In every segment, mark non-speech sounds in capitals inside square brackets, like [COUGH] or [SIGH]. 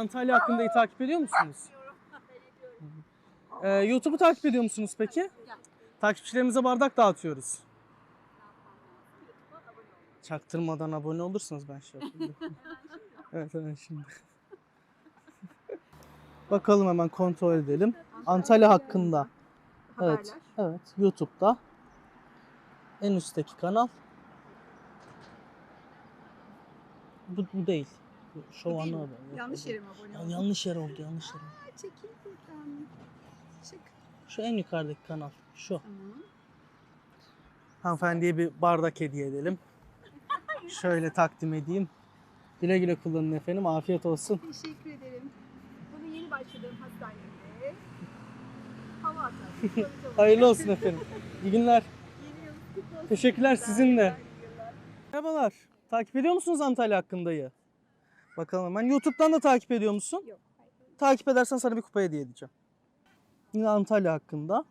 Antalya hakkındayı takip ediyor musunuz? Ee, YouTube'u takip ediyor musunuz peki? Takipçilerimize bardak dağıtıyoruz. Çaktırmadan abone olursunuz ben şey yapayım. [LAUGHS] evet hemen şimdi. Bakalım hemen kontrol edelim. Antalya hakkında. Evet. Evet. YouTube'da. En üstteki kanal. Bu, bu değil. Show değil. Yok, Yanlış yere mi abone oldun? yanlış yer oldu, yanlış yer oldu. Ha, Çekil buradan. Çık. Şu en yukarıdaki kanal. Şu. Tamam. Hanımefendiye bir bardak hediye edelim. [LAUGHS] Şöyle takdim edeyim. Güle güle kullanın efendim. Afiyet olsun. Teşekkür ederim. Bunu yeni başladığım hastanede hava atar. [LAUGHS] Hayırlı olsun efendim. İyi günler. Teşekkürler, sizin de. Merhabalar. Takip ediyor musunuz Antalya hakkındayı? Bakalım hemen. YouTube'dan da takip ediyor musun? Yok. hayır. Takip edersen sana bir kupa hediye edeceğim. Yine Antalya hakkında.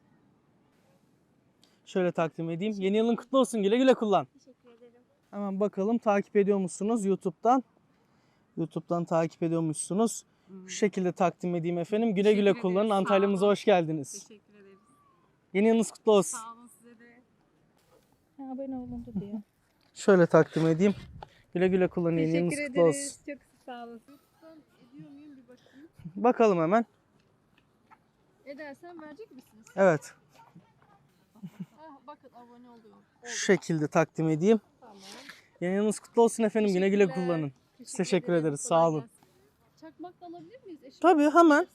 Şöyle takdim edeyim. Yeni yılın kutlu olsun. Güle güle kullan. Teşekkür ederim. Hemen bakalım takip ediyor musunuz YouTube'dan? YouTube'dan takip ediyormuşsunuz. Şu şekilde takdim edeyim efendim. Güle güle kullanın. sağ Antalya'mıza olun. hoş geldiniz. Teşekkür ederiz. Yeni yılınız kutlu olsun. Sağ olun size de. abone olundu diyor. Şöyle takdim edeyim. Güle güle kullanın. Yeni yılınız Teşekkür kutlu olsun. ederiz. Çok sağ olasın. Ediyor muyum bir bakayım. Bakalım hemen. Edersen verecek misiniz? Evet. Ah, bakın abone oluyor. Şu şekilde takdim edeyim. Tamam. Yeni yılınız kutlu olsun efendim. Güle güle Teşekkürler. kullanın. Teşekkür ederiz, sağ Kolay olun. gelsin. Çakmak da alabilir miyiz? Eşim Tabii, hemen.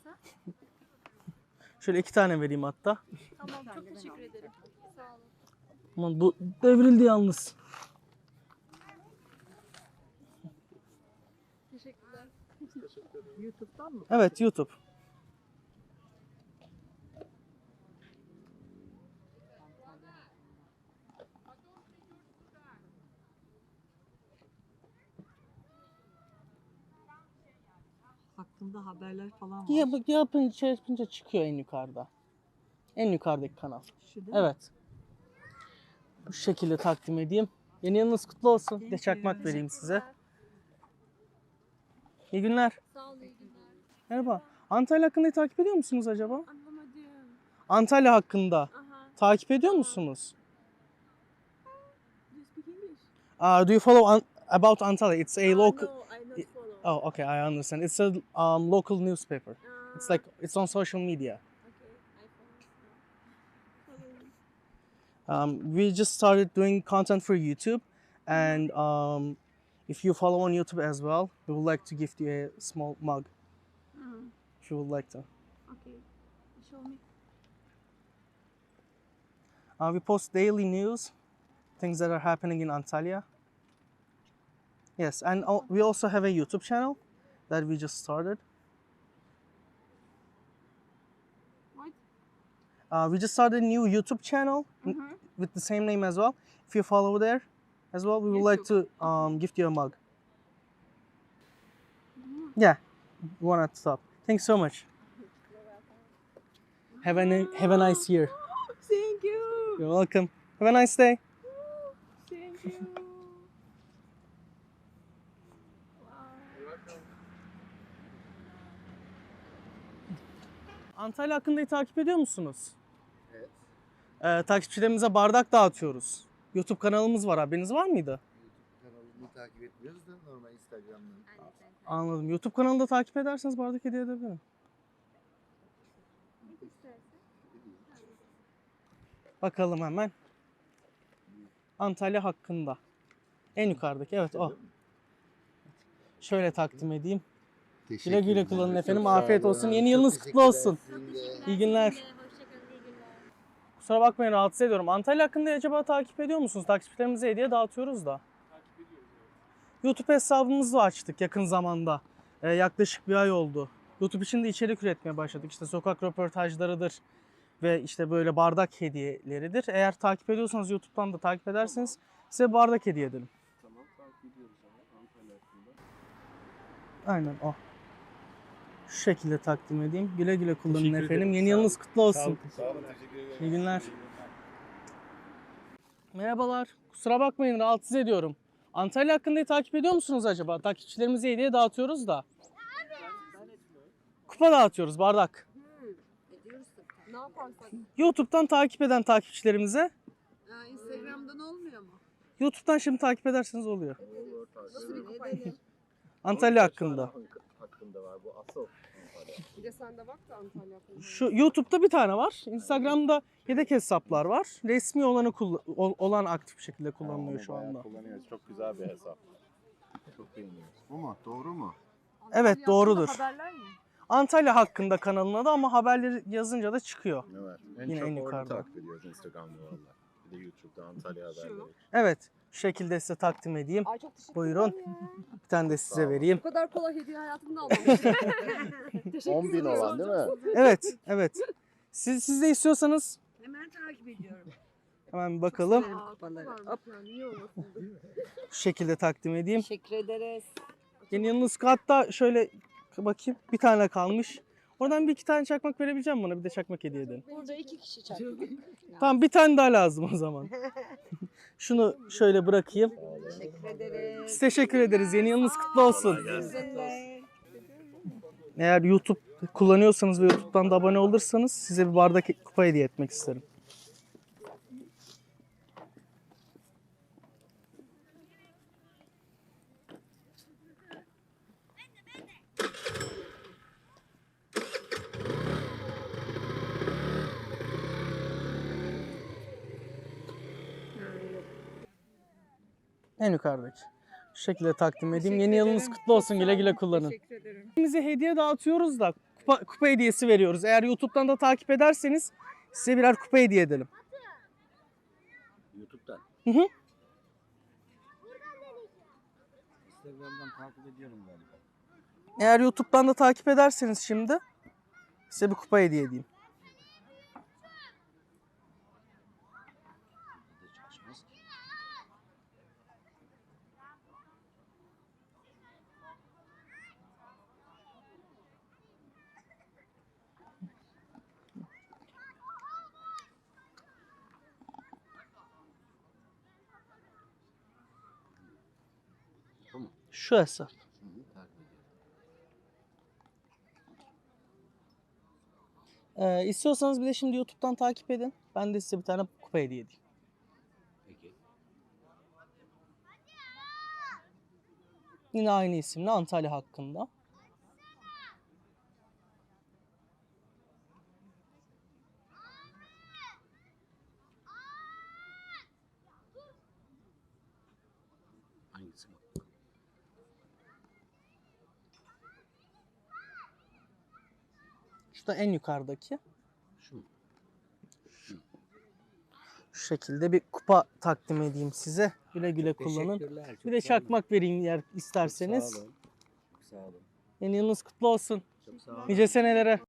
Şöyle iki tane vereyim hatta. Tamam çok teşekkür ederim. Sağ olun. Aman bu devrildi yalnız. YouTube'dan mı? Evet YouTube. Hakkında haberler falan var. Ya, yapınca, şey yapınca çıkıyor en yukarıda. En yukarıdaki kanal. Şu değil mi? Evet. Bu şekilde takdim edeyim. Yeni yılınız kutlu olsun. Bir de çakmak vereyim size. İyi günler. Sağ olun, iyi günler. Merhaba. Antalya hakkında takip ediyor musunuz acaba? Anlamadım. Antalya hakkında takip ediyor musunuz? Do you speak English? Uh, do you follow an- about Antalya? It's a Ah, local. No, I not follow. Oh, okay, I understand. It's a um, local newspaper. Ah, It's like it's on social media. Okay, I follow. Um, we just started doing content for YouTube, and um, if you follow on YouTube as well, we would like to gift you a small mug Hmm, if you would like to. okay. Show me. Uh, we post daily news, things that are happening in Antalya. Yes, and al- we also have a YouTube channel that we just started. What? Uh, we just started a new YouTube channel n- Mhm. with the same name as well. If you follow there as well, we would like to um, gift you a mug. Yeah, we want to stop. Thanks so much. Have a have a nice year. [LAUGHS] Thank you. You're welcome. Have a nice day. [LAUGHS] Thank you. Antalya hakkında takip ediyor musunuz? Evet. Ee, takipçilerimize bardak dağıtıyoruz. YouTube kanalımız var haberiniz var mıydı? Kanalını takip etmiyoruz da normal Instagram'dan. Anladım. YouTube kanalında takip ederseniz bardak hediye edebilirim. Bakalım hemen. Antalya hakkında. En yukarıdaki evet o. Şöyle takdim edeyim. Güle güle kullanın efendim. Afiyet olsun. Yeni yılınız kutlu olsun. İyi günler. Kusura bakmayın rahatsız ediyorum. Antalya hakkında acaba takip ediyor musunuz? Takipçilerimize hediye dağıtıyoruz da. YouTube hesabımızı da açtık yakın zamanda. Ee, yaklaşık bir ay oldu. YouTube için de içerik üretmeye başladık. İşte sokak röportajlarıdır ve işte böyle bardak hediyeleridir. Eğer takip ediyorsanız YouTube'dan da takip ederseniz size bardak hediye edelim. Tamam takip ediyoruz ama Antalya hakkında. Aynen o. Şu şekilde takdim edeyim. Güle güle kullanın Teşekkür efendim. ederim. Yeni Sağ yılınız kutlu olsun. Sağ olun. İyi günler. Merhabalar. Kusura bakmayın rahatsız ediyorum. Antalya hakkında takip ediyor musunuz acaba? Takipçilerimize hediye dağıtıyoruz da. Kupa dağıtıyoruz bardak. Ne yaparsak. YouTube'dan takip eden takipçilerimize Ha, Instagram'dan olmuyor mu? YouTube'dan şimdi takip ederseniz oluyor. Nasıl bir kupa edelim? Antalya hakkında. hakkında var bu asıl. Bir de sen de bak da Antalya hakkında. Şu YouTube'da bir tane var. Instagram'da yedek hesaplar var. Resmi olanı ol- olan aktif bir şekilde kullanılıyor şu anda. Kullanıyoruz. Çok güzel bir hesap. Çok beğeniyoruz. Bu mu? Doğru mu? Evet, doğrudur. Haberler mi? Antalya hakkında kanalın adı ama haberleri yazınca da çıkıyor. Evet. En Yine çok en orada yukarıda. takip ediyoruz Instagram'da valla. Bir de YouTube'da Antalya haberleri. Evet. Şu şekilde size takdim edeyim. Ay çok teşekkür Buyurun. ederim ya. Bir tane de size Sağ olun. vereyim. Bu kadar kolay hediye hayatımda [LAUGHS] almamıştım. Teşekkür 10 bin ediyorum. olan değil mi? Evet, evet. Siz, siz de istiyorsanız Hemen takip ediyorum. hemen bir bakalım. kupaları. Hop. Niye olmasın? Şu şekilde takdim edeyim. Teşekkür ederiz. Yeni yalnız hatta şöyle bakayım bir tane kalmış. Oradan bir iki tane çakmak verebileceğim bana bir de çakmak hediye edelim. Burada iki kişi çarptı. [LAUGHS] Tamam bir tane daha lazım o zaman. [LAUGHS] Şunu şöyle bırakayım. Teşekkür ederiz. Biz teşekkür ederiz. Yeni yılınız kutlu olsun. Eğer YouTube kullanıyorsanız ve YouTube'dan da abone olursanız size bir bardak kupa hediye etmek isterim. En yukarıdaki. Şu şekilde takdim edeyim. Yeni yılınız kutlu olsun. Güle güle kullanın. Teşekkür ederim. Bize hediye dağıtıyoruz da kupa, kupa hediyesi veriyoruz. Eğer YouTube'dan da takip ederseniz size birer kupa hediye edelim. YouTube'dan. Hı hı. Instagram'dan takip ediyorum galiba. Eğer YouTube'dan da takip ederseniz şimdi size bir kupa hediye edeyim. Bir de çalışmaz ki. Şu hesap. Ee, istiyorsanız bir de şimdi YouTube'dan takip edin. Ben de size bir tane kupa hediye edeyim. Peki. Yine aynı isimle Antalya hakkında. Hangisi bu? Şu da en yukarıdaki. Şu? Şu şekilde bir kupa takdim edeyim size. Güle güle kullanın. Teşekkürler, çok Bir de çakmak vereyim Çok isterseniz. Sağ olun. Çok sağ olun. Yeni yılınız kutlu olsun. Çok sağ olun. Nice senelere.